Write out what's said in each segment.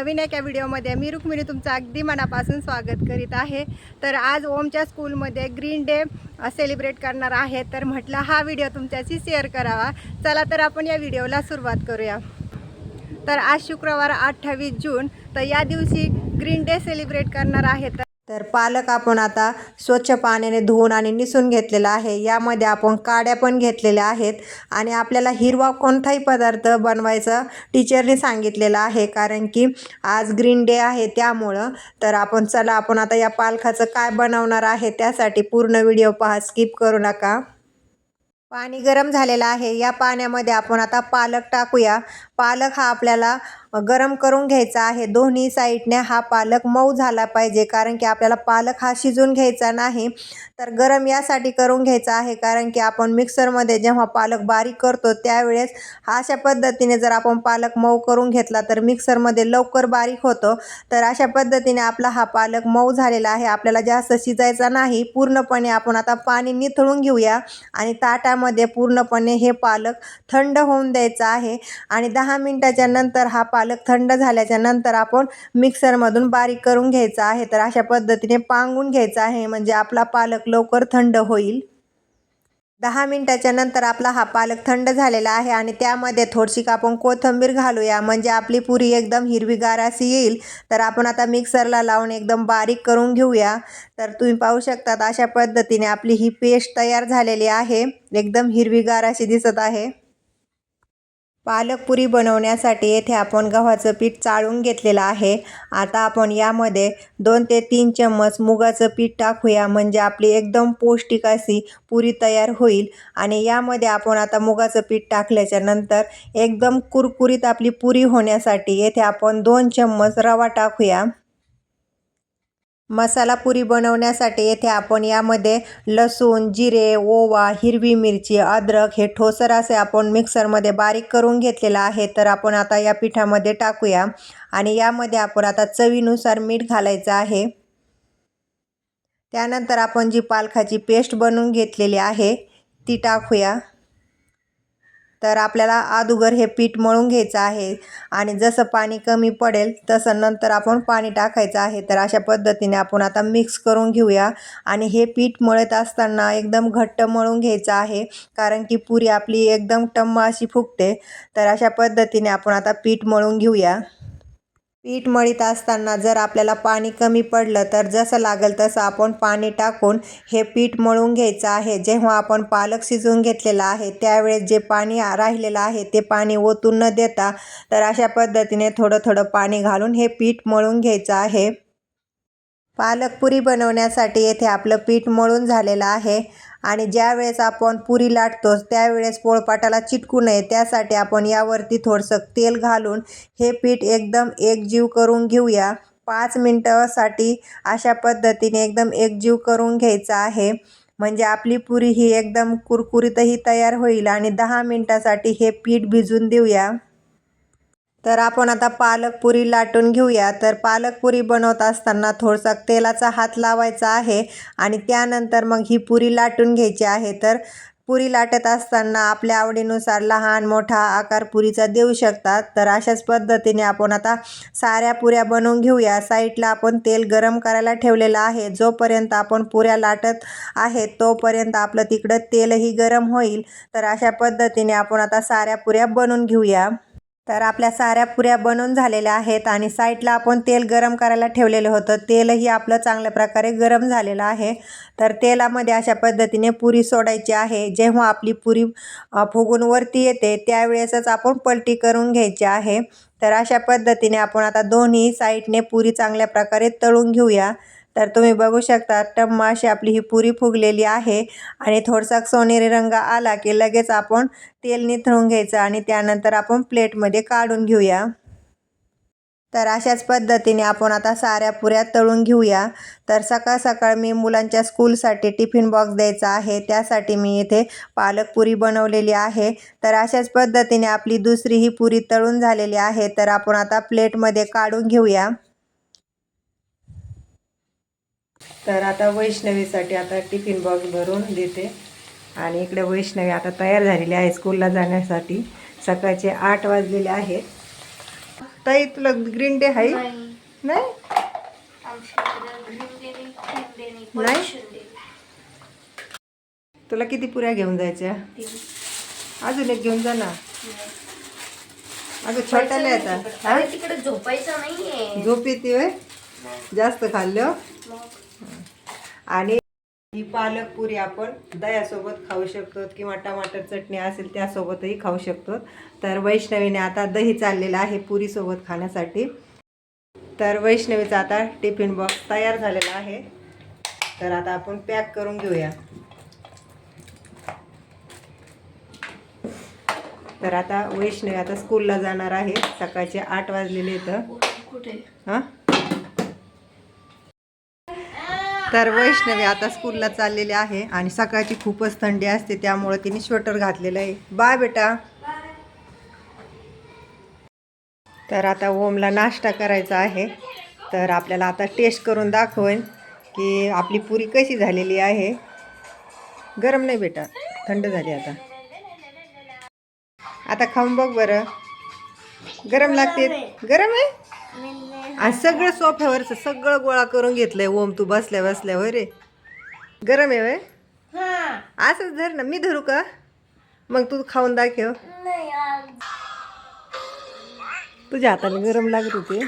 नवीन एका व्हिडिओमध्ये मी रुक्मिणी तुमचं अगदी मनापासून स्वागत करीत आहे. तर आज ओमच्या स्कूलमध्ये ग्रीन डे सेलिब्रेट करणार आहे. तर म्हटलं हा व्हिडिओ तुमच्याशी शेअर करावा. चला तर आपण या व्हिडिओला सुरुवात करूया. तर आज शुक्रवार अठ्ठावीस जून तर या दिवशी ग्रीन डे सेलिब्रेट करणार आहे. तर तर पालक आपण आता स्वच्छ पाण्याने धुवून आणि निसून घेतलेला आहे. यामध्ये आपण काड्या पण घेतलेल्या आहेत आणि आपल्याला हिरवा कोणताही पदार्थ बनवायचा टीचरने सांगितलेलं आहे. कारण की आज ग्रीन डे आहे त्यामुळं. तर आपण चला आपण आता या पालखाचं काय बनवणार आहे त्यासाठी पूर्ण व्हिडिओ पहा. स्किप करू नका. पाणी गरम झालेलं आहे. या पाण्यामध्ये आपण आता पालक टाकूया. पालक हा आपल्याला गरम करून घ्यायचा आहे. दोन्ही साईडने हा पालक मऊ झाला पाहिजे. कारण की आपल्याला पालक हा शिजून घ्यायचा नाही तर गरम यासाठी करून घ्यायचा आहे. कारण की आपण मिक्सरमध्ये जेव्हा पालक बारीक करतो त्यावेळेस अशा पद्धतीने जर आपण पालक मऊ करून घेतला तर मिक्सरमध्ये लवकर बारीक होतो. तर अशा पद्धतीने आपला हा पालक मऊ झालेला आहे. आपल्याला जास्त शिजायचा नाही. पूर्णपणे आपण आता पाणी निथळून घेऊया आणि ताटामध्ये पूर्णपणे हे पालक थंड होऊन द्यायचं आहे. आणि दहा दहा मिनटाच्या नंतर हा पालक थंड झाल्याच्यानंतर आपण मिक्सरमधून बारीक करून घ्यायचा आहे. तर अशा पद्धतीने पांगून घ्यायचा आहे म्हणजे आपला पालक लवकर थंड होईल. दहा मिनटाच्या नंतर आपला हा पालक थंड झालेला आहे आणि त्यामध्ये थोडीशी आपण कोथिंबीर घालूया. म्हणजे आपली पुरी एकदम हिरवीगार अशी येईल. तर आपण आता मिक्सरला लावून एकदम बारीक करून घेऊया. तर तुम्ही पाहू शकतात अशा पद्धतीने आपली ही पेस्ट तयार झालेली आहे. एकदम हिरवीगार अशी दिसत आहे. पालक पुरी बनवण्यासाठी येथे आपण गव्हाचं पीठ चाळून घेतलेलं आहे. आता आपण यामध्ये दोन ते तीन चम्मच मुगाचं पीठ टाकूया. म्हणजे आपली एकदम पौष्टिक अशी पुरी तयार होईल. आणि यामध्ये आपण आता मुगाचं पीठ टाकल्याच्या नंतर एकदम कुरकुरीत आपली पुरी होण्यासाठी येथे आपण दोन चम्मच रवा टाकूया. मसाला पुरी बनवण्यासाठी येथे आपण यामध्ये लसूण जिरे ओवा हिरवी मिरची अद्रक हे ठोसर असे आपण मिक्सरमध्ये बारीक करून घेतलेलं आहे. तर आपण आता या पिठामध्ये टाकूया. आणि यामध्ये आपण आता चवीनुसार मीठ घालायचं आहे. त्यानंतर आपण जी पालखाची पेस्ट बनवून घेतलेली आहे ती टाकूया. तर आपल्याला अदुगर हे पीठ मळून घ्यायचं आहे. आणि जसं पाणी कमी पडेल तसं नंतर आपण पाणी टाकायचं आहे. तर अशा पद्धतीने आपण आता मिक्स करून घेऊया. आणि हे पीठ मळत असताना एकदम घट्ट मळून घ्यायचं आहे. कारण की पुरी आपली एकदम टम्म अशी फुगते. तर अशा पद्धतीने आपण आता पीठ मळून घेऊया. पीठ मळीत असताना जर आपल्याला पाणी कमी पडलं तर जसं लागेल तसं आपण पाणी टाकून हे पीठ मळून घ्यायचं आहे. जेव्हा आपण पालक शिजवून घेतलेला आहे त्यावेळेस जे पाणी राहिलेलं आहे ते पाणी ओतून न देता तर अशा पद्धतीने थोडं थोडं पाणी घालून हे पीठ मळून घ्यायचं आहे. पालक पुरी बनवण्यासाठी येथे आपलं पीठ मळून झालेलं आहे. आणि ज्या वेळेस आपण पुरी लाटतो त्यावेळेस पोळपाटाला चिटकू नये. त्यासाठी आपण यावरती थोडंसं तेल घालून हे पीठ एकदम एकजीव करून घेऊया. पाच मिनटासाठी अशा पद्धतीने एकदम एकजीव करून घ्यायचं आहे. म्हणजे आपली पुरी ही एकदम कुरकुरीतही तयार होईल आणि दहा मिनटासाठी हे पीठ भिजून देऊया. तर आपण आता पालक पुरी लाटून घेऊया. तर पालक पुरी बनवत असताना थोडसा तेलाचा हात लावायचा आहे आणि त्यानंतर मग ही पुरी लाटून घ्यायची आहे. तर पुरी लाटत असताना आपल्या आवडीनुसार लहान मोठा आकार पुरीचा देऊ शकतात. तर अशाच पद्धतीने आपण आता साऱ्या पुऱ्या बनवून घेऊया. साईडला आपण तेल गरम करायला ठेवलेलं आहे. जोपर्यंत आपण पुऱ्या लाटत आहे तोपर्यंत आपलं तिकडं तेलही गरम होईल. तर अशा पद्धतीने आपण आता साऱ्या पुऱ्या बनवून घेऊया. तर आपल्या साऱ्या पुऱ्या बनवून झालेल्या आहेत आणि साईडला आपण तेल गरम करायला ठेवलेलं होतं. तेलही आपलं चांगल्या प्रकारे गरम झालेलं आहे. तर तेलामध्ये अशा पद्धतीने पुरी सोडायची आहे. जेव्हा आपली पुरी फुगून वरती येते त्यावेळेसच आपण पलटी करून घ्यायची आहे. तर अशा पद्धतीने आपण आता दोन्ही साईडने पुरी चांगल्या प्रकारे तळून घेऊया. तर तुम्ही बघू शकता टम्मा अशी आपली ही पुरी फुगलेली आहे आणि थोडासा सोनेरी रंग आला की लगेच आपण तेल निथळून घ्यायचं आणि त्यानंतर आपण प्लेटमध्ये काढून घेऊया. तर अशाच पद्धतीने आपण आता साऱ्या पुऱ्या तळून घेऊया. तर सकाळ सकाळ मी मुलांच्या स्कूलसाठी टिफिन बॉक्स द्यायचा आहे. त्यासाठी मी इथे पालक पुरी बनवलेली आहे. तर अशाच पद्धतीने आपली दुसरी ही पुरी तळून झालेली आहे. तर आपण आता प्लेटमध्ये काढून घेऊया. तर आता वैष्णवीसाठी आता टिफिन बॉक्स भरून देते. आणि इकडे वैष्णवी आता तयार झालेली आहे स्कूलला जाण्यासाठी. सकाळचे आठ वाजलेले आहेत. ताई तुला ग्रीन डे आहे? नाही. नाही? नाही? नाही नाही? तुला किती पुऱ्या घेऊन जायच्या. अजून एक घेऊन जा ना. नाही. अगं छोट्याला हा? तिकडे झोपायचं नाहीये. झोप येते? जास्त खाल्लं? आणि ही पालक पुरी आपण दह्यासोबत खाऊ शकतो किंवा टमाटर चटणी असेल त्यासोबतही खाऊ शकतो तर वैष्णवीने आता दही चाललेलं आहे पुरीसोबत खाण्यासाठी. तर वैष्णवीचा आता टिफिन बॉक्स तयार झालेला आहे. तर आता आपण पॅक करून घेऊया. तर आता वैष्णवी आता स्कूलला जाणार आहे. सकाळचे आठ वाजलेले कुठे? हां? तर वैष्णवी आता स्कूलला चाललेली आहे आणि सकाळची खूपच थंडी असते त्यामुळे तिने स्वेटर घातलेलं आहे. बाय बेटा. तर आता ओमला नाश्ता करायचा आहे. तर आपल्याला आता टेस्ट करून दाखवेन की आपली पुरी कशी झालेली आहे. गरम नाही बेटा थंड झाली आता. आता खाऊन बघ बरं. गरम लागते? गरम आहे? आणि सगळं सोफ्यावरचं सगळं गोळा करून घेतलंय. ओम तू बसल्या बसल्या होय रे. गरम आहे होय? असंच धर ना. मी धरू का? मग तू खाऊन दाखव. तुझ्या हाताने गरम लागत होते.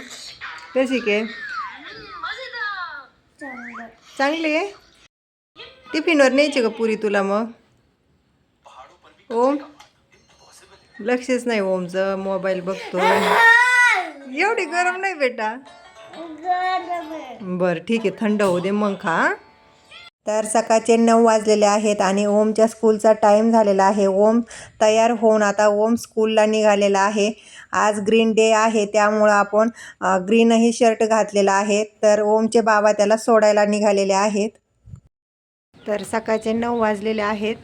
कशी काय चांगली आहे. टिफिनवर न्यायची का पुरी तुला मग? ओम. लक्षच नाही ओमचं. मोबाईल बघतो एवढी गरम नाही बेटा. बरं ठीक आहे थंड होऊ दे मग खा तर सकाळचे नऊ वाजलेले आहेत आणि ओमच्या स्कूलचा टाईम झालेला आहे. ओम तयार होऊन आता ओम स्कूलला निघालेला आहे. आज ग्रीन डे आहे त्यामुळं आपण ग्रीनही शर्ट घातलेला आहे. तर ओमचे बाबा त्याला सोडायला निघालेले आहेत. तर सकाळचे नऊ वाजलेले आहेत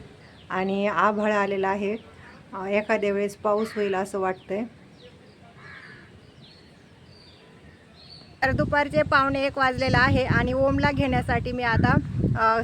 आणि आभाळ आलेला आहे. एखाद्या वेळेस पाऊस होईल असं वाटतंय. तर दुपारचे पावणे एक वाजलेलं आहे आणि ओमला घेण्यासाठी मी आता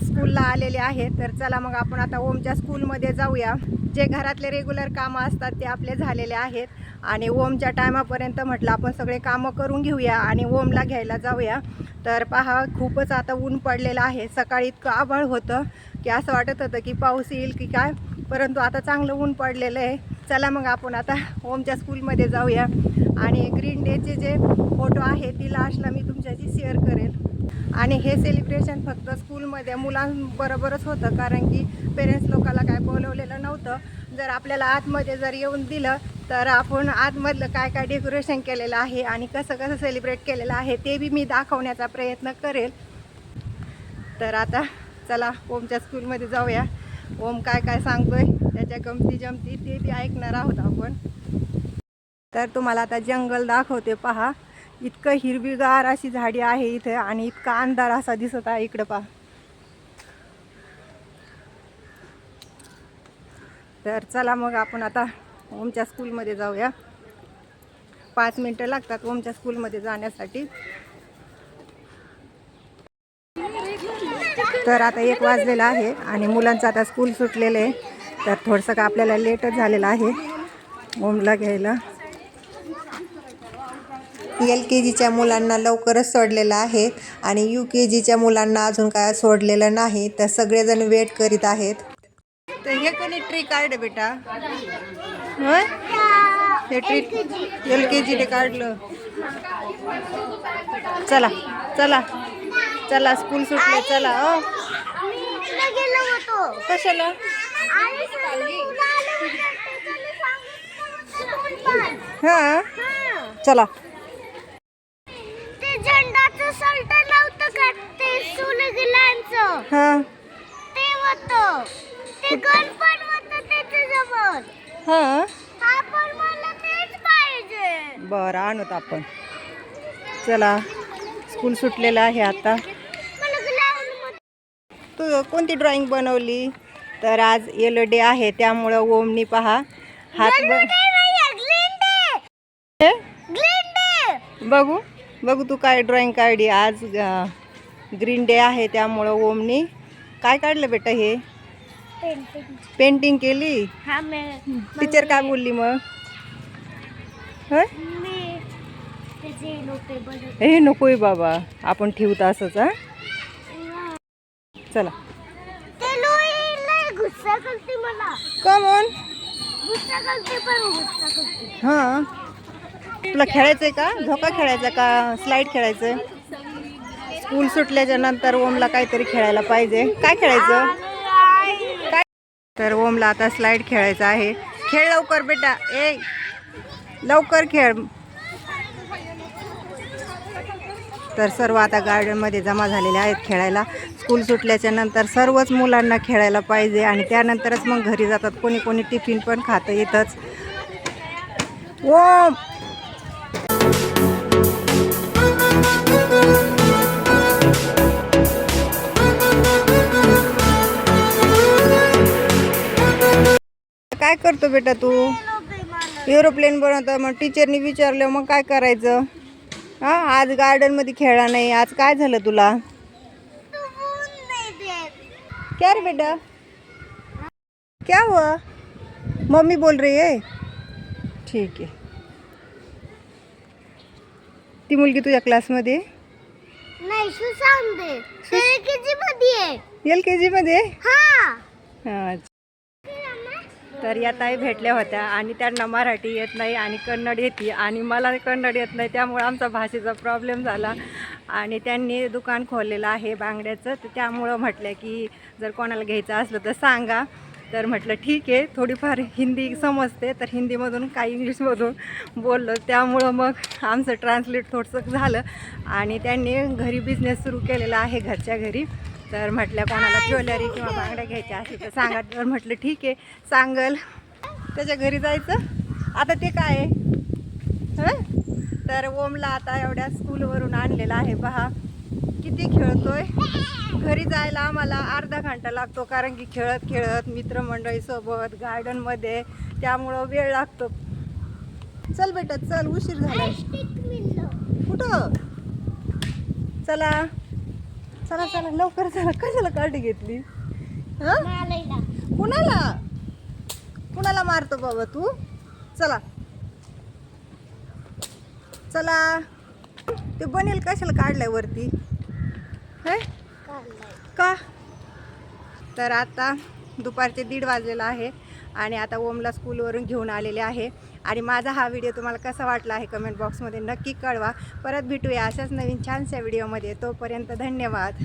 स्कूलला आलेले आहे. तर चला मग आपण आता ओमच्या स्कूलमध्ये जाऊया. जे घरातले रेग्युलर कामं असतात ते आपले झालेले आहेत. आणि ओमच्या टायमापर्यंत म्हटलं आपण सगळे कामं करून घेऊया आणि ओमला घ्यायला जाऊया. तर पहा खूपच आता ऊन पडलेलं आहे. सकाळी इतकं आभाळ होतं की असं वाटत होतं की पाऊस येईल की काय. परंतु आता चांगलं ऊन पडलेलं आहे. चला मग आपण आता ओमच्या स्कूलमध्ये जाऊया. आणि ग्रीन डेचे जे फोटो आहे ती लास्टला मी तुमच्याशी शेअर करेल आणि हे सेलिब्रेशन फक्त स्कूलमध्ये मुलांबरोबरच होतं कारण की पेरेंट्स लोकांना काय बोलवलेलं नव्हतं. जर आपल्याला आतमध्ये जर येऊन दिलं तर आपण आतमधलं काय काय डेकोरेशन केलेलं आहे आणि कसं कसं सेलिब्रेट केलेलं आहे ते बी मी दाखवण्याचा प्रयत्न करेल. तर आता चला ओमच्या स्कूलमध्ये जाऊया. ओम काय काय सांगतोय? त्याच्या गमती जमती ते बी ऐकणार आहोत आपण. तर तुम्हाला आता जंगल दाखवते पहा. इतकं हिरवीगार अशी झाडी आहे इथे आणि इतका अंधार असा दिसत आहे इकडं पहा. तर चला मग आपण आता ओमच्या स्कूलमध्ये जाऊया. पाच मिनटं लागतात ओमच्या स्कूलमध्ये जाण्यासाठी. तर आता एक वाजलेला आहे आणि मुलांचं आता स्कूल सुटलेलं आहे. तर थोडंसं का आपल्याला लेटच झालेलं आहे. ओमला घ्यायला. एल के जीच्या मुलांना लवकरच सोडलेलं आहे आणि यू के जीच्या मुलांना अजून काय सोडलेलं नाही. तर सगळेजण वेट करीत आहेत. तर हे कोणी ट्री काढलं बेटा? होय? हे ट्री एल के जीने काढलं. चला चला. चला स्कूल सुटले चला ओ होतो. कशाला? हां? चला. ते झेंडाचं सल्ट नव्हतं का? ते सुलगिलांचं हां. ते होतं. ते गण पण होतं त्याच्याजवळ. हां? आपण मला तेच पाहिजे. बरं आणत आपण. चला स्कूल सुटलेलं आहे आता. कोणती ड्रॉइंग बनवली? तर आज येलो डे आहे त्यामुळं ओमनी पहा. हात? बघू. बघू तू काय ड्रॉइंग काढली. आज ग्रीन डे आहे त्यामुळं ओमनी. काय काढलं बेटा हे? पेंटिंग केली? हा मी टीचर काय बोलली मग? हे? नकोय बाबा आपण ठेवू असंच हा? चला. गुस्सा करते मला. कमॉन गुस्सा करते पण गुस्सा करते. हां. तुला खेळायचंय का? झोका खेळायचा का? स्लाईड खेळायचंय? स्कूल सुटल्याच्या नंतर ओमला काहीतरी खेळायला पाहिजे. काय खेळायचं? काय? तर ओमला आता स्लाईड खेळायचं आहे. खेळ लवकर बेटा. ए लवकर खेळ. तर सर्व आता गार्डनमध्ये जमा झालेले आहेत खेळायला. स्कूल सुटल्याच्या नंतर सर्वच मुलांना खेळायला पाहिजे आणि त्यानंतरच मग घरी जातात. कोणी कोणी टिफिन पण खातं येतच. ओम! काय करतो बेटा तू? एरोप्लेन बनवतो. मग टीचरनी विचारलं मग काय करायचं? हां आज गार्डनमध्ये खेळला नाही. आज काय झालं तुला? क्या रे बेटा? क्या हुआ? मम्मी बोल रही है? ठीक आहे ती मुलगी तुझ्या क्लासमध्ये नाही सुशांत दे केजी मध्ये आहे. एल के जीमध्ये हा. अच्छा. तर या ताई भेटल्या होत्या आणि त्यांना मराठी येत नाही आणि कन्नड येते आणि मला कन्नड येत नाही त्यामुळं आमचा भाषेचा प्रॉब्लेम झाला. आणि त्यांनी दुकान खोललेलं आहे बांगड्याचं तर त्यामुळं म्हटलं की जर कोणाला घ्यायचं असलं तर सांगा. तर म्हटलं ठीक आहे थोडीफार हिंदी समजते तर हिंदीमधून काही इंग्लिशमधून बोललं. त्यामुळं मग आमचं ट्रान्सलेट थोडंसं झालं आणि त्यांनी घरी बिझनेस सुरू केलेला आहे घरच्या घरी. तर म्हटलं कोणाला ज्वेलरी किंवा बांगड्या घ्यायच्या असेल तर सांगा. तर म्हटलं ठीक आहे. सांगल. त्याच्या घरी जायचं. आता ते काय आहे? हं? तर ओमला आता एवढ्या स्कूलवरून आणलेला आहे. पहा किती खेळतोय. घरी जायला आम्हाला अर्धा घंटा लागतो कारण की खेळत खेळत मित्रमंडळीसोबत गार्डनमध्ये त्यामुळं वेळ लागतो. चल बेटा चल उशीर झाला कुठं? चला. चला चला लवकर चला. कशाला काढी घेतली? हं? कुणाला? कुणाला मारतो बाबा तू? चला. चला. ते बनेल कशाला काढलाय वरती? हे? का? तर आता दुपारचे दीड वाजलेला आहे आणि आता ओमला स्कूलवरून घेऊन आलेले आहे. आणि माझा हा व्हिडिओ तुम्हाला कसा वाटला आहे कमेंट बॉक्समध्ये नक्की कळवा. परत भेटूया अशाच नवीन छानशा व्हिडिओमध्ये. तोपर्यंत धन्यवाद.